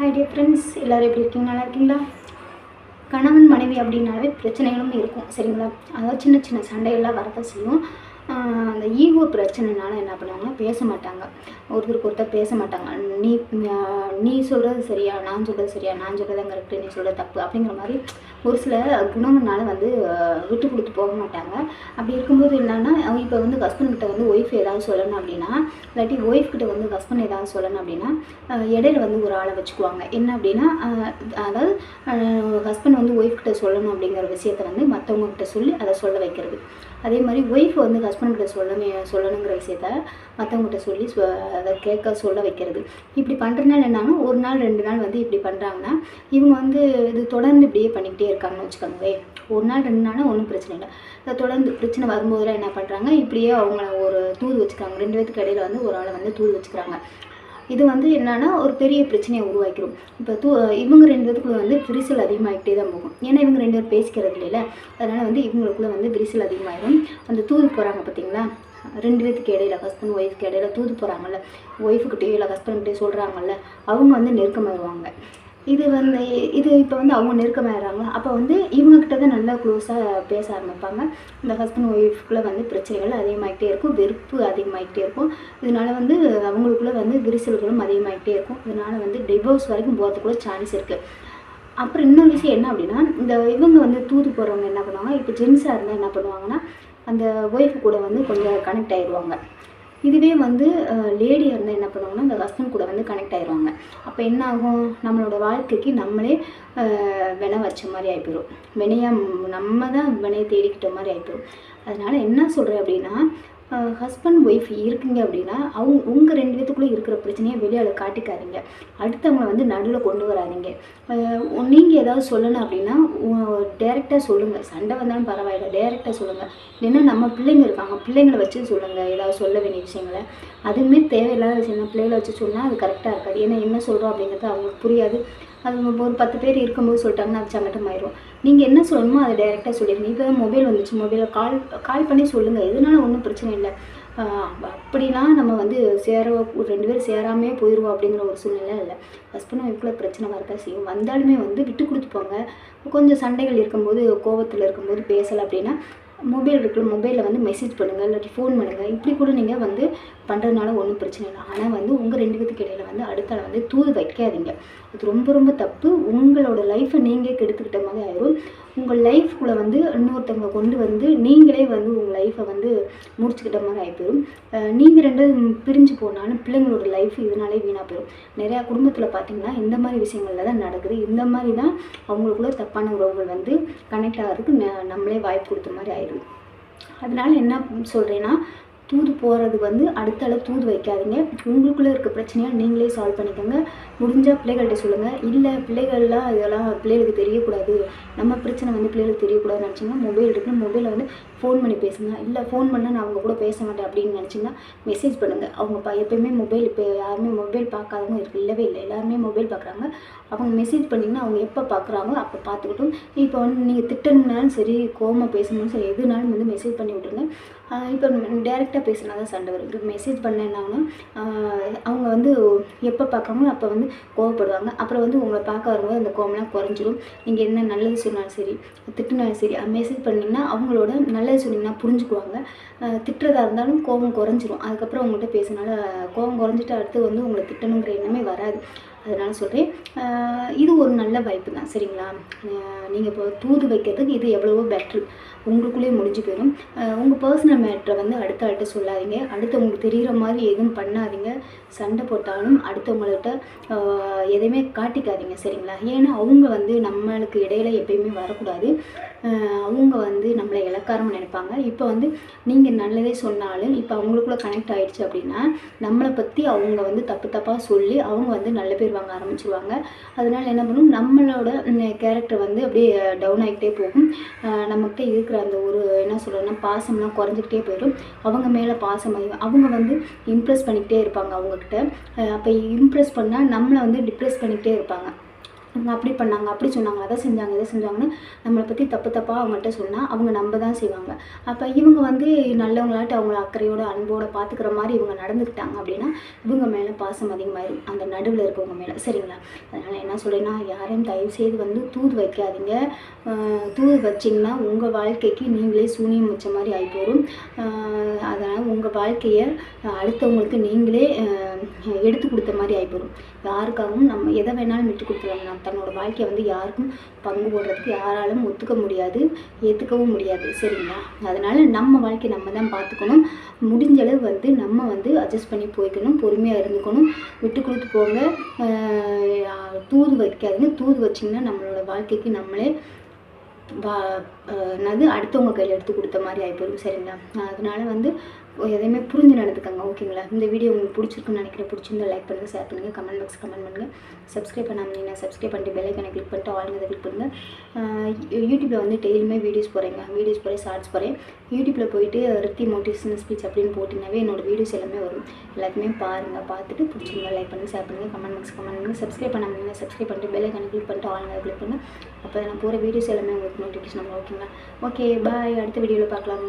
Hi dear friends எல்லோரும் எப்படி இருக்கீங்க? நல்லா இருக்கீங்களா? கணவன் மனைவி அப்படின்னாலே பிரச்சனைகளும் இருக்கும் சரிங்களா? அதாவது சின்ன சின்ன சண்டையெல்லாம் வரதான் செய்யும். அந்த ஈகோ பிரச்சனைனால என்ன பண்ணுவாங்கன்னா பேச மாட்டாங்க. ஒருத்தருக்கு ஒருத்தர் பேச மாட்டாங்க. நீ நீ சொல்கிறது சரியா நான் சொல்கிறது சரியா நான் சொல்கிறது கரெக்டு நீ சொல்கிறது தப்பு அப்படிங்கிற மாதிரி ஒரு சில குணங்கள்னால வந்து விட்டு கொடுத்து போக மாட்டாங்க. அப்படி இருக்கும்போது என்னென்னா இப்போ வந்து ஹஸ்பண்ட் கிட்ட வந்து ஒய்ஃப் ஏதாவது சொல்லணும் அப்படின்னா இல்லாட்டி ஒய்ஃப் கிட்ட வந்து ஹஸ்பண்ட் ஏதாவது சொல்லணும் அப்படின்னா இடையில வந்து ஒரு ஆளை வச்சுக்குவாங்க. என்ன அப்படின்னா அதாவது ஹஸ்பண்ட் வந்து ஒய்ஃப் கிட்ட சொல்லணும் அப்படிங்கிற விஷயத்த வந்து மற்றவங்க கிட்ட சொல்லி அதை சொல்ல வைக்கிறது. அதே மாதிரி ஒய்ஃப் வந்து ஹஸ்பண்ட் கிட்ட சொல்லணும் சொல்லணுங்கிற விஷயத்த மற்றவங்ககிட்ட சொல்லி அதை கேட்க சொல்ல வைக்கிறது. இப்படி பண்ணுறதுனால என்னன்னா ஒரு நாள் ரெண்டு நாள் வந்து இப்படி பண்ணுறாங்கன்னா இவங்க வந்து இது தொடர்ந்து இப்படியே பண்ணிக்கிட்டே இருக்காங்கன்னு வச்சுக்கோங்களேன் ஒரு நாள் ரெண்டு நாள் ஒன்றும் பிரச்சனை இல்லை. இதை தொடர்ந்து பிரச்சனை வரும்போதெல்லாம் என்ன பண்ணுறாங்க இப்படியே அவங்கள ஒரு தூது வச்சுக்கிறாங்க. ரெண்டு பேத்துக்கு இடையில வந்து ஒரு ஆளை வந்து தூது வச்சுக்கிறாங்க. இது வந்து என்னன்னா ஒரு பெரிய பிரச்சனையை உருவாக்கிடும். இப்போ தூ இவங்க ரெண்டு பேத்துக்குள்ளே வந்து விரிசல் அதிகமாகிட்டே தான் போகும். ஏன்னா இவங்க ரெண்டு பேரும் பேசிக்கிறது இல்லைல்ல? அதனால் வந்து இவங்களுக்குள்ள வந்து விரிசல் அதிகமாகிடும் அந்த தூது போகிறாங்க பார்த்தீங்களா ரெண்டு பேத்துக்கு இடையில ஹஸ்பண்ட் ஒய்ஃப்க்கு இடையில தூது போகிறாங்கல்ல ஒய்ஃபுக்கிட்டேயோ இல்லை ஹஸ்பண்ட்கிட்டே சொல்கிறாங்கல்ல அவங்க வந்து நெருக்கமாகிடுவாங்க இது வந்து இது இப்போ வந்து அவங்க நெருக்கமாயிடுறாங்க அப்போ வந்து இவங்கக்கிட்ட தான் நல்லா க்ளோஸாக பேச ஆரம்பிப்பாங்க. இந்த ஹஸ்பண்ட் ஒய்ஃப்குள்ளே வந்து பிரச்சனைகள் அதிகமாகிட்டே இருக்கும். வெறுப்பு அதிகமாகிட்டே இருக்கும். இதனால வந்து அவங்களுக்குள்ளே வந்து விரிசல்களும் அதிகமாகிட்டே இருக்கும். இதனால வந்து டிவோர்ஸ் வரைக்கும் போகிறதுக்குள்ள சான்ஸ் இருக்குது அப்புறம் இன்னொரு விஷயம் என்ன அப்படின்னா இந்த இவங்க வந்து தூது போகிறவங்க என்ன பண்ணுவாங்க? இப்போ ஜென்ஸாக இருந்தால் என்ன பண்ணுவாங்கன்னா அந்த ஒய்ஃப் கூட வந்து கொஞ்சம் கனெக்ட் ஆயிடுவாங்க. இதுவே வந்து லேடியாக இருந்தால் என்ன பண்ணுவாங்கன்னா அந்த ஹஸ்பண்ட் கூட வந்து கனெக்ட் ஆயிடுவாங்க அப்போ என்ன ஆகும்? நம்மளோட வாழ்க்கைக்கு நம்மளே அஹ், வினை வச்ச மாதிரி ஆகிப்போயிடும் வினையாக நம்ம தான் வினையை தேடிக்கிட்ட மாதிரி ஆகிப்போயிடும் அதனால் என்ன சொல்கிறேன் அப்படின்னா ஹஸ்பண்ட் ஒய்ஃப் இருக்கீங்க அப்படின்னா அவங்க உங்கள் ரெண்டு பேத்துக்குள்ளே இருக்கிற பிரச்சனையை வெளியால் காட்டிக்காதீங்க. அடுத்தவங்களை வந்து நடுவில் கொண்டு வராதீங்க. நீங்கள் ஏதாவது சொல்லணும் அப்படின்னா டேரெக்டாக சொல்லுங்கள் சண்டை வந்தாலும் பரவாயில்ல டேரெக்டாக சொல்லுங்கள் இல்லைன்னா நம்ம பிள்ளைங்க இருக்காங்க பிள்ளைங்களை வச்சு சொல்லுங்கள் ஏதாவது சொல்ல வேண்டிய விஷயங்களை. அதுவுமே தேவையில்லாத விஷயம் பிள்ளைகளை வச்சு சொன்னால் அது கரெக்டாக இருக்காது. ஏன்னா என்ன சொல்கிறோம் அப்படிங்கிறது அவங்களுக்கு புரியாது. அது ஒரு பத்து பேர் இருக்கும்போது சொல்லிட்டாங்கன்னா அது சங்கட்டமாயிரும் நீங்கள் என்ன சொல்லணுமோ அதை டைரெக்டாக சொல்லிடுங்க. இப்போ மொபைல் வந்துச்சு மொபைலில் கால் கால் பண்ணி சொல்லுங்கள் எதனால ஒன்றும் பிரச்சனை இல்லை. அப்படிலாம் நம்ம வந்து சேர ரெண்டு பேரும் சேராமே போயிடுவோம் அப்படிங்கிற ஒரு சூழ்நிலை இல்லை. ஹஸ்பண்ட் ஒய்ஃப்குள்ள பிரச்சனை வரதான் செய்யும். வந்தாலுமே வந்து விட்டு கொடுத்து போங்க. கொஞ்சம் சண்டைகள் இருக்கும்போது கோவத்தில் இருக்கும்போது பேசலை அப்படின்னா மொபைல் இருக்குல்ல மொபைலில் வந்து மெசேஜ் பண்ணுங்கள் இல்லாட்டி ஃபோன் பண்ணுங்கள் இப்படி கூட நீங்கள் வந்து பண்ணுறதுனால ஒன்றும் பிரச்சனை இல்லை. ஆனால் வந்து உங்கள் ரெண்டு பேத்துக்கு இடையில வந்து அடுத்த வந்து தூது வைக்காதீங்க. அது ரொம்ப ரொம்ப தப்பு. உங்களோட லைஃப்பை நீங்கள் கெடுத்துக்கிட்ட மாதிரி ஆயிரும். உங்கள் லைஃப்குள்ளே வந்து இன்னொருத்தவங்க கொண்டு வந்து நீங்களே வந்து உங்கள் லைஃப்பை வந்து முடிச்சுக்கிட்ட மாதிரி ஆகி போயிடும் நீங்கள் ரெண்டு பிரிஞ்சு போனாலும் பிள்ளைங்களோட லைஃப் இதனாலே வீணாக போயிடும் நிறையா குடும்பத்தில் பார்த்தீங்கன்னா இந்த மாதிரி விஷயங்கள்ல தான் நடக்குது. இந்த மாதிரி தான் அவங்களுக்குள்ள தப்பான உறவுகள் வந்து கனெக்ட் ஆகிறதுக்கு ந- நம்மளே வாய்ப்பு கொடுத்த மாதிரி ஆயிடும் அதனால் என்ன சொல்கிறேன்னா தூது போகிறது வந்து அடுத்த அளவு தூது வைக்காதீங்க. உங்களுக்குள்ளே இருக்க பிரச்சனையை நீங்களே சால்வ் பண்ணிக்கோங்க. முடிஞ்சால் பிள்ளைகள்கிட்ட சொல்லுங்கள் இல்லை பிள்ளைகள்லாம் இதெல்லாம் பிள்ளைகளுக்கு தெரியக்கூடாது. நம்ம பிரச்சனை வந்து பிள்ளைகளுக்கு தெரியக்கூடாதுன்னு நினச்சிங்கன்னா மொபைல் இருக்குன்னு மொபைலில் வந்து ஃபோன் பண்ணி பேசுங்க. இல்லை ஃபோன் பண்ணால் நான் அவங்க கூட பேச மாட்டேன் அப்படின்னு நினச்சிங்கன்னா மெசேஜ் பண்ணுங்கள் அவங்க ப எப்பயுமே மொபைல் இப்போ யாருமே மொபைல் பார்க்காதவங்க இருக்கு இல்லவே இல்லை. எல்லாருமே மொபைல் பார்க்குறாங்க. அவங்க மெசேஜ் பண்ணிங்கன்னா அவங்க எப்போ பார்க்குறாங்களோ அப்போ பார்த்துக்கிட்டும். இப்போ வந்து நீங்கள் திட்டணும்னாலும் சரி கோவமாக பேசணும்னு சரி எதுனாலும் வந்து மெசேஜ் பண்ணி விட்ருங்க இப்போ டேரெக்டாக பேசினா தான் சண்டை வரும். இப்போ மெசேஜ் பண்ண என்னாங்கன்னா அவங்க வந்து எப்போ பார்க்குறாங்களோ அப்போ வந்து கோவப்படுவாங்க. அப்புறம் வந்து உங்களை பார்க்க வரும்போது அந்த கோவம்லாம் குறைஞ்சிரும். நீங்கள் என்ன நல்லது சொன்னாலும் சரி திட்டினாலும் சரி மெசேஜ் பண்ணிங்கன்னா அவங்களோட நல்லது சொன்னீங்கன்னா புரிஞ்சுக்குவாங்க. திட்டுறதா இருந்தாலும் கோபம் குறைஞ்சிரும். அதுக்கப்புறம் உங்கள்கிட்ட பேசினால கோபம் குறைஞ்சிட்டு அடுத்து வந்து உங்களை திட்டணுங்கிற எண்ணமே வராது. அதனால் சொல்கிறேன் இது ஒரு நல்ல வாய்ப்பு தான். சரிங்களா? நீங்கள் இப்போ தூது வைக்கிறதுக்கு இது எவ்வளவோ பெட்ரு உங்களுக்குள்ளேயே முடிஞ்சு போயிடும் உங்கள் பர்சனல் மேட்ரை வந்து அடுத்த ஆள்கிட்ட சொல்லாதீங்க. அடுத்தவங்களுக்கு தெரிகிற மாதிரி எதுவும் பண்ணாதீங்க. சண்டை போட்டாலும் அடுத்தவங்கள்ட்ட எதையுமே காட்டிக்காதீங்க. சரிங்களா? ஏன்னா அவங்க வந்து நம்மளுக்கு இடையில எப்பயுமே வரக்கூடாது. அவங்க வந்து நம்மளை இலக்காரம் நினைப்பாங்க. இப்போ வந்து நீங்கள் நல்லதே சொன்னாலும் இப்போ அவங்களுக்குள்ள கனெக்ட் ஆகிடுச்சு அப்படின்னா நம்மளை பற்றி அவங்க வந்து தப்பு தப்பாக சொல்லி அவங்க வந்து நல்ல பேர் வாங்க ஆரம்பிச்சிருவாங்க. அதனால் என்ன பண்ணும் நம்மளோட கேரக்டர் வந்து அப்படியே டவுன் ஆகிட்டே போகும். நம்மக்கிட்ட நம்மகிட்ட இருக்கிற அந்த ஒரு என்ன சொல்கிறோன்னா பாசம்லாம் குறைஞ்சிக்கிட்டே போயிடும். அவங்க மேலே பாசம் அதிகம். அவங்க வந்து இம்ப்ரெஸ் பண்ணிக்கிட்டே இருப்பாங்க அவங்கக்கிட்ட அப்போ இம்ப்ரெஸ் பண்ணால் நம்மளை வந்து டிப்ரெஸ் பண்ணிக்கிட்டே இருப்பாங்க. அவங்க அப்படி பண்ணாங்க அப்படி சொன்னாங்க அதை செஞ்சாங்க இதை செஞ்சாங்கன்னு நம்மளை பற்றி தப்பு தப்பாக அவங்கள்ட்ட சொன்னால் அவங்க நம்ப தான் செய்வாங்க. அப்போ இவங்க வந்து நல்லவங்களாட்டு அவங்கள அக்கறையோட அன்போட பார்த்துக்கிற மாதிரி இவங்க நடந்துக்கிட்டாங்க அப்படின்னா இவங்க மேலே பாசம் அதிகமாயிரும் அந்த நடுவில் இருக்கவங்க மேலே. சரிங்களா? அதனால் என்ன சொல்கிறேன்னா யாரையும் தயவு செய்து வந்து தூது வைக்காதீங்க. தூது வச்சிங்கன்னா உங்கள் வாழ்க்கைக்கு நீங்களே சூனியம் வச்ச மாதிரி ஆகி போகும் அதனால் உங்கள் வாழ்க்கையை அடுத்தவங்களுக்கு நீங்களே எடுத்து கொடுத்த மாதிரி ஆகி யாருக்காகவும் நம்ம எதை வேணாலும் விட்டு கொடுத்துருவாங்க நம்ம தன்னோட வாழ்க்கையை வந்து யாருக்கும் பங்கு போடுறதுக்கு யாராலும் ஒத்துக்க முடியாது ஏற்றுக்கவும் முடியாது. சரிங்களா? அதனால் நம்ம வாழ்க்கையை நம்ம தான் பார்த்துக்கணும். முடிஞ்ச அளவு வந்து நம்ம வந்து அட்ஜஸ்ட் பண்ணி போய்க்கணும். பொறுமையாக இருந்துக்கணும். விட்டு கொடுத்து போங்க. தூது வைக்காதுங்க. தூது வச்சிங்கன்னா நம்மளோட வாழ்க்கைக்கு நம்மளே வா என்னது அடுத்தவங்க கையில் எடுத்து கொடுத்த மாதிரி ஆகிப்போயிடும் சரிங்களா? அதனால வந்து எதையுமே புரிஞ்சு நடந்துக்கங்க ஓகேங்களா? இந்த வீடியோ உங்களுக்கு பிடிச்சிருக்குன்னு நினைக்கிறேன் பிடிச்சிருந்தா லைக் பண்ணுங்கள் ஷேர் பண்ணுங்கள் கமெண்ட் பாக்ஸ் கமெண்ட் பண்ணுங்கள் சப்ஸ்கிரைப் பண்ணாமல் சப்ஸ்கிரைப் பண்ணிட்டு பெலைக்கனை கிளிக் பண்ணிட்டு ஆளுங்க கிளிக் பண்ணுங்கள் யூடியூப்பில் வந்து டெய்லியுமே வீடியோஸ் போகிறேங்க வீடியோஸ் போகிறேன் ஷார்ட்ஸ் போகிறேன் யூடியூப்பில் போயிட்டு ரித்தி மோட்டிவேஷனல் ஸ்பீச் அப்படின்னு போட்டிங்கனாவே என்னோட வீடியோஸ் எல்லாமே வரும். எல்லாத்தையுமே பாருங்கள் பார்த்துட்டு பிடிச்சிருந்தா லைக் பண்ணுங்கள் ஷேர் பண்ணுங்கள் கமெண்ட் பாக்ஸ் கமெண்ட் பண்ணுங்கள் சப்ஸ்கிரைப் பண்ணாமல் சப்ஸ்கிரைப் பண்ணிட்டு பெலைக்கனை கிளிக் பண்ணிட்டு ஆளுங்க கிளிக் பண்ணுங்கள் அப்போ நான் போகிற வீடியோஸ் எல்லாமே உங்களுக்கு நோட்டிஃபிகேஷன் ஓகேங்களா? ஓகே பாய் அடுத்த வீடியோவில் பார்க்கலாம்.